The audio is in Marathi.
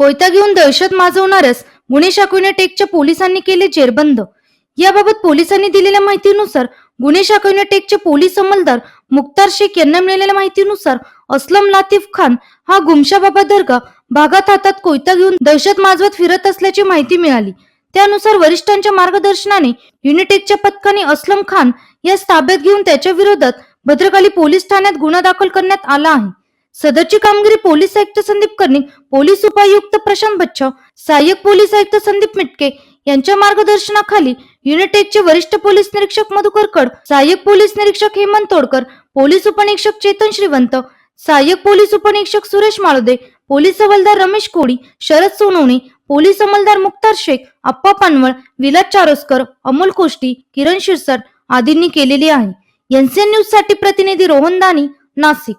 कोयता घेऊन दहशत माजवणाऱ्यास गुन्हे शाखा टेकच्या पोलिसांनी केले जेरबंद. याबाबत पोलिसांनी दिलेल्या माहितीनुसार गुन्हे शाखा टेकचे पोलीस अंमलदार मुक्तार शेख यांना मिळालेल्या माहितीनुसार असलम लातीफ खान हा गुमशा बाबा दर्गा भागात हातात कोयता घेऊन दहशत माजवत फिरत असल्याची माहिती मिळाली. त्यानुसार वरिष्ठांच्या मार्गदर्शनाने युनिटेकच्या पथकाने असलम खान यास ताब्यात घेऊन त्याच्या विरोधात भद्रकाली पोलीस ठाण्यात गुन्हा दाखल करण्यात आला आहे. सदरची कामगिरी पोलीस आयुक्त संदीप कर्णिक पोलीस उपायुक्त प्रशांत बच्छाव सहाय्यक पोलीस आयुक्त संदीप मिटके यांच्या मार्गदर्शनाखाली युनिटेकचे वरिष्ठ पोलीस निरीक्षक मधुकर कड सहाय्यक पोलीस निरीक्षक हेमंत तोडकर पोलीस उपनिरीक्षक चेतन श्रीवंत सहाय्यक पोलीस उपनिरीक्षक सुरेश माळोदे पोलीस हवालदार रमेश कोडी शरद सोनवणे पोलीस अंमलदार मुक्तार शेख अप्पा पानवळ विलास चारोस्कर अमोल कोष्टी किरण शिरसाट आदींनी केलेली आहे. एनसीएन न्यूजसाठी प्रतिनिधी रोहन दानी नाशिक.